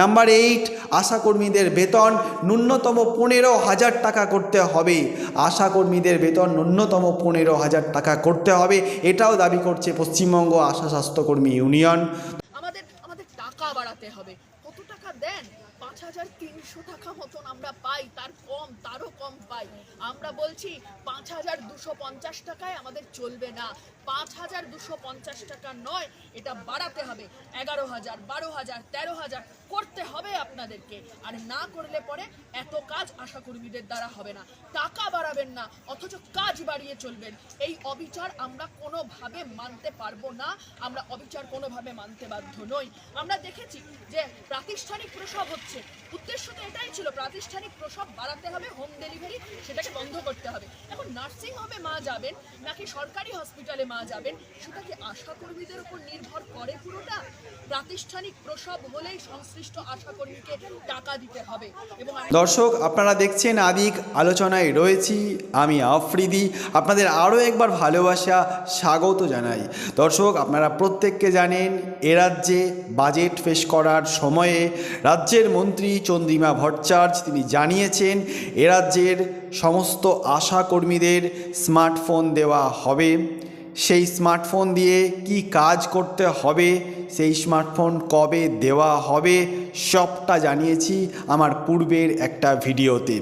Number eight আশাকর্মীদের বেতন ন্যূনতম পনেরো হাজার টাকা করতে হবে। আশাকর্মীদের বেতন ন্যূনতম পনেরো হাজার টাকা করতে হবে। এটাও দাবি করছে পশ্চিমবঙ্গ আশা স্বাস্থ্যকর্মী ইউনিয়ন। আমাদের আমাদের টাকা বাড়াতে হবে। কত টাকা দেন? পাঁচ হাজার তিনশো টাকা মতন আমরা পাই। তার কম, তারও কম পাই। আমরা বলছি পাঁচ হাজার দুশো পঞ্চাশ টাকায় আমাদের চলবে না। পাঁচ হাজার দুশো পঞ্চাশ টাকা নয়, এটা বাড়াতে হবে। এগারো হাজার, বারো হাজার, তেরো হাজার করতে হবে আপনাদেরকে। আর না করলে পরে এত কাজ আশাকর্মীদের দ্বারা হবে না। টাকা বাড়াবেন না, অথচ কাজ বাড়িয়ে চলবেন। এই অবিচার আমরা কোনোভাবে মানতে পারব না। আমরা অবিচার কোনোভাবে মানতে বাধ্য নই। আমরা দেখেছি যে প্রাতিষ্ঠানিক প্রসব হচ্ছে। উদ্দেশ্য তো এটাই ছিল, প্রাতিষ্ঠানিক প্রসব বাড়াতে হবে হোম ডেলিভারি সেটাকে বন্ধ করতে হবে। এখন নার্সিং হোমে মা যাবেন, নাকি সরকারি হসপিটালে মা যাবেন, সেটা কি আশাকর্মীদের উপর নির্ভর করে পুরোটা? প্রাতিষ্ঠানিক প্রসব হলেই সংশ্লিষ্ট দর্শক, আপনারা দেখছেন আদিক আলোচনায় রয়েছি আমি আফ্রিদি। আপনাদের আরও একবার ভালোবাসা, স্বাগত জানাই। দর্শক, আপনারা প্রত্যেককে জানেন, এ রাজ্যে বাজেট পেশ করার সময়ে রাজ্যের মন্ত্রী চন্দ্রিমা ভট্টাচার্য তিনি জানিয়েছেন, এ রাজ্যের সমস্ত আশাকর্মীদের স্মার্টফোন দেওয়া হবে। সেই স্মার্টফোন দিয়ে কি কাজ করতে হবে সেই স্মার্টফোন কবে দেওয়া হবে সবটা জানিয়েছি আমার পূর্বের একটা ভিডিওতে।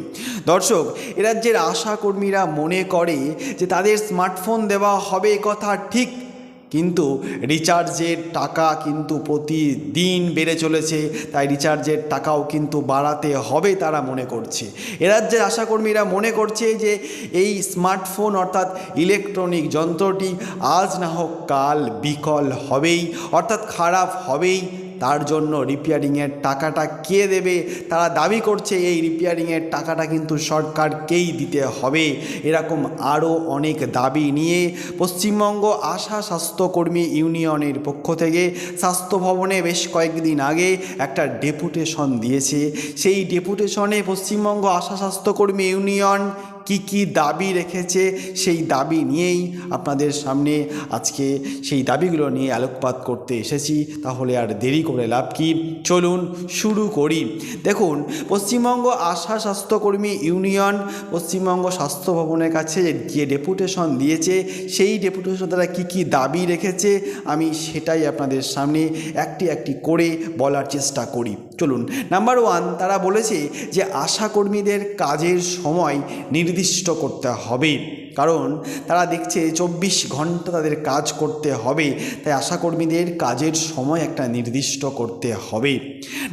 দর্শক এরাজ্যের আশাকর্মীরা মনে করে যে তাদের স্মার্টফোন দেওয়া হবে কথা ঠিক কিন্তু রিচার্জের টাকা কিন্তু প্রতিদিন বেড়ে চলেছে, তাই রিচার্জের টাকাও কিন্তু বাড়াতে হবে তারা মনে করছে। এরাজ্যের রাজ্যের আশাকর্মীরা মনে করছে যে এই স্মার্টফোন অর্থাৎ ইলেকট্রনিক যন্ত্রটি আজ না হোক কাল বিকল হবেই, অর্থাৎ খারাপ হবেই তার জন্য রিপেয়ারিংয়ের টাকাটা কে দেবে? তারা দাবি করছে এই রিপেয়ারিংয়ের টাকাটা কিন্তু সরকারকেই দিতে হবে। এরকম আরও অনেক দাবি নিয়ে পশ্চিমবঙ্গ আশা স্বাস্থ্যকর্মী ইউনিয়নের পক্ষ থেকে স্বাস্থ্য ভবনে বেশ কয়েকদিন আগে একটা ডেপুটেশন দিয়েছে। সেই ডেপুটেশনে পশ্চিমবঙ্গ আশা স্বাস্থ্যকর্মী ইউনিয়ন কি কি দাবি রেখেছে সেই দাবি নিয়েই আপনাদের সামনে আজকে সেই দাবিগুলো নিয়ে আলোকপাত করতে এসেছি। তাহলে আর দেরি করে লাভ কি? চলুন শুরু করি। দেখুন, পশ্চিমবঙ্গ আশা স্বাস্থ্যকর্মী ইউনিয়ন পশ্চিমবঙ্গ স্বাস্থ্য ভবনের কাছে যে ডেপুটেশন দিয়েছে, সেই ডেপুটেশন তারা কী কী দাবি রেখেছে, আমি সেটাই আপনাদের সামনে একটি একটি করে বলার চেষ্টা করি। চলুন। নাম্বার ওয়ান তারা বলেছে যে আশাকর্মীদের কাজের সময় নির্দিষ্ট করতে হবে। কারণ তারা দেখছে চব্বিশ ঘণ্টা তাদের কাজ করতে হবে, তাই আশাকর্মীদের কাজের সময় একটা নির্দিষ্ট করতে হবে।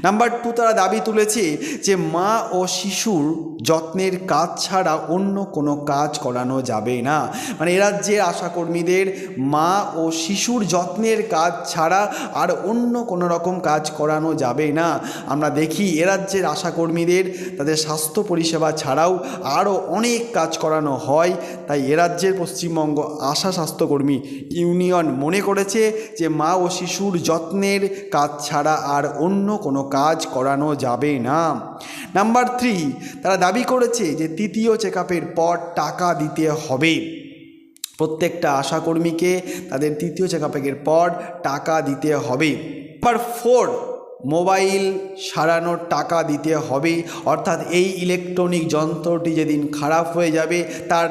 নাম্বার টু তারা দাবি তুলেছে যে মা ও শিশুর যত্নের কাজ ছাড়া অন্য কোনো কাজ করানো যাবে না। মানে এ রাজ্যের আশাকর্মীদের মা ও শিশুর যত্নের কাজ ছাড়া আর অন্য কোনো রকম কাজ করানো যাবে না। আমরা দেখি এ রাজ্যের আশাকর্মীদের তাদের স্বাস্থ্য পরিষেবা ছাড়াও আরও অনেক কাজ করানো হয় তাই এ রাজ্যের পশ্চিমবঙ্গ আশা স্বাস্থ্যকর্মী ইউনিয়ন মনে করেছে যে মা ও শিশুর যত্নের কাজ ছাড়া আর অন্য কোনো কাজ করানো যাবে না। নাম্বার থ্রি, তারা দাবি করেছে যে তৃতীয় চেক পর টাকা দিতে হবে। প্রত্যেকটা আশাকর্মীকে তাদের তৃতীয় চেক পর টাকা দিতে হবে। নাম্বার ফোর, মোবাইল সারানোর টাকা দিতে হবে। অর্থাৎ এই ইলেকট্রনিক যন্ত্রটি যেদিন খারাপ হয়ে যাবে, তার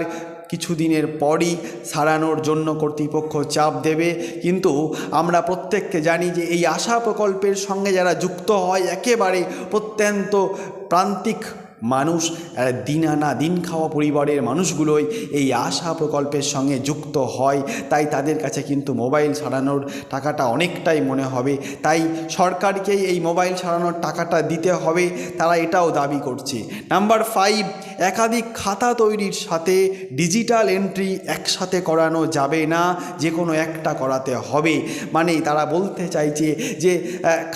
কিছুদিনের পরই সারানোর জন্য কর্তৃপক্ষ চাপ দেবে। কিন্তু আমরা প্রত্যেককে জানি যে এই আশা প্রকল্পের সঙ্গে যারা যুক্ত হয়, একেবারে প্রত্যন্ত প্রান্তিক মানুষ দিন আনা দিন খাওয়া পরিবারের মানুষগুলোই এই আশা প্রকল্পের সঙ্গে যুক্ত হয়। তাই তাদের কাছে কিন্তু মোবাইল সারানোর টাকাটা অনেকটাই মনে হবে। তাই সরকারকেই এই মোবাইল সারানোর টাকাটা দিতে হবে। তারা এটাও দাবি করছে। নাম্বার ফাইভ একাধিক খাতা তৈরির সাথে ডিজিটাল এন্ট্রি একসাথে করানো যাবে না যে কোনো একটা করাতে হবে। মানে তারা বলতে চাইছে যে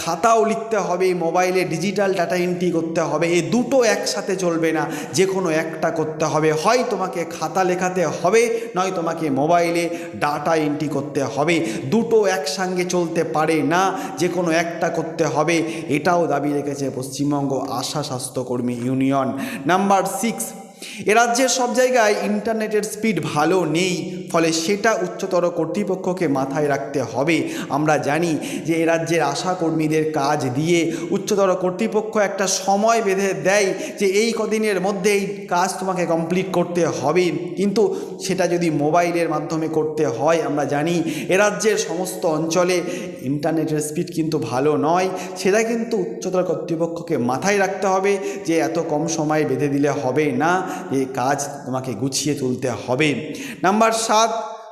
খাতাও লিখতে হবে, মোবাইলে ডিজিটাল ডাটা এন্ট্রি করতে হবে এই দুটো একসাথে চলবে না যে কোনো একটা করতে হবে। হয় তোমাকে খাতা লেখাতে হবে, নয় তোমাকে মোবাইলে ডাটা এন্ট্রি করতে হবে। দুটো একসঙ্গে চলতে পারে না যে কোনো একটা করতে হবে। এটাও দাবি রেখেছে পশ্চিমবঙ্গ আশা স্বাস্থ্যকর্মী ইউনিয়ন। নাম্বার সিক্স এ রাজ্যের সব জায়গায় ইন্টারনেটের স্পিড ভালো নেই। ফলে সেটা উচ্চতর কর্তৃপক্ষকে মাথায় রাখতে হবে। আমরা জানি যে এ রাজ্যের আশা কর্মীদের কাজ দিয়ে উচ্চতর কর্তৃপক্ষ একটা সময় বেঁধে দেয় যে এই কদিনের মধ্যে এই কাজ তোমাকে কমপ্লিট করতে হবে। কিন্তু সেটা যদি মোবাইলের মাধ্যমে করতে হয়, আমরা জানি এ রাজ্যের সমস্ত অঞ্চলে ইন্টারনেটের স্পিড কিন্তু ভালো নয়। সেটা কিন্তু উচ্চতর কর্তৃপক্ষকে মাথায় রাখতে হবে যে এত কম সময় বেঁধে দিলে হবে না এই কাজ তোমাকে গুছিয়ে তুলতে হবে। নাম্বার সাত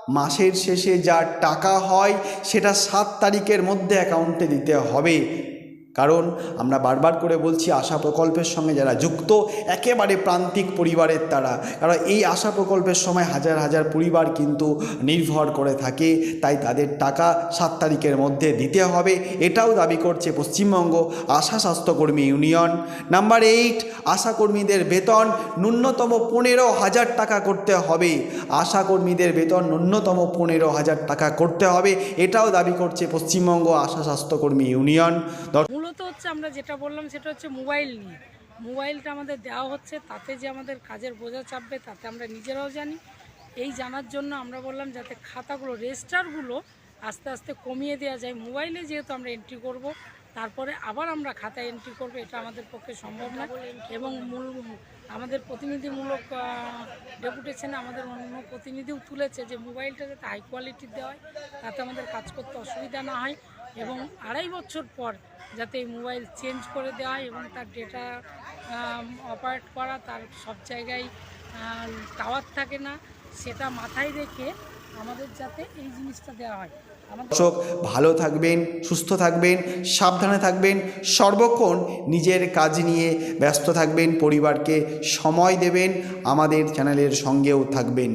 মাসের শেষে যা টাকা হয় সেটা সাত তারিখের মধ্যে অ্যাকাউন্টে দিতে হবে। কারণ আমরা বারবার করে বলছি আশা প্রকল্পের সঙ্গে যারা যুক্ত, একেবারে প্রান্তিক পরিবারের তারা। কারণ এই আশা প্রকল্পের সময় হাজার হাজার পরিবার কিন্তু নির্ভর করে থাকে, তাই তাদের টাকা সাত তারিখের মধ্যে দিতে হবে। এটাও দাবি করছে পশ্চিমবঙ্গ আশা স্বাস্থ্যকর্মী ইউনিয়ন। নাম্বার এইট আশাকর্মীদের বেতন ন্যূনতম পনেরো হাজার টাকা করতে হবে। আশাকর্মীদের বেতন ন্যূনতম পনেরো হাজার টাকা করতে হবে। এটাও দাবি করছে পশ্চিমবঙ্গ আশা স্বাস্থ্যকর্মী ইউনিয়ন। মূলত হচ্ছে আমরা যেটা বললাম সেটা হচ্ছে মোবাইল নিয়ে। মোবাইলটা আমাদের দেওয়া হচ্ছে, তাতে যে আমাদের কাজের বোঝা চাপবে, তাতে আমরা নিজেরাও জানি। এই জানার জন্য আমরা বললাম যাতে খাতাগুলো, রেজিস্টারগুলো আস্তে আস্তে কমিয়ে দেওয়া যায়। মোবাইলে যেহেতু আমরা এন্ট্রি করব, তারপরে আবার আমরা খাতায় এন্ট্রি করব, এটা আমাদের পক্ষে সম্ভব না। এবং মূল, আমাদের প্রতিনিধিমূলক ডেপুটেশনে আমাদের অন্য প্রতিনিধিও তুলেছে যে মোবাইলটা যাতে হাই কোয়ালিটির দেওয়া হয়, তাতে আমাদের কাজ করতে অসুবিধা না হয়। এবং আড়াই বছর পর যাতে এই মোবাইল চেঞ্জ করে দেওয়া হয় এবং তার ডেটা অপারেট করা তার সব জায়গায় টাওয়ার থাকে না, সেটা মাথায় রেখে আমাদের যাতে এই জিনিসটা দেওয়া হয়। দর্শক, ভালো থাকবেন, সুস্থ থাকবেন, সাবধানে থাকবেন, সর্বক্ষণ নিজের কাজ নিয়ে ব্যস্ত থাকবেন, পরিবারকে সময় দেবেন, আমাদের চ্যানেলের সঙ্গেও থাকবেন।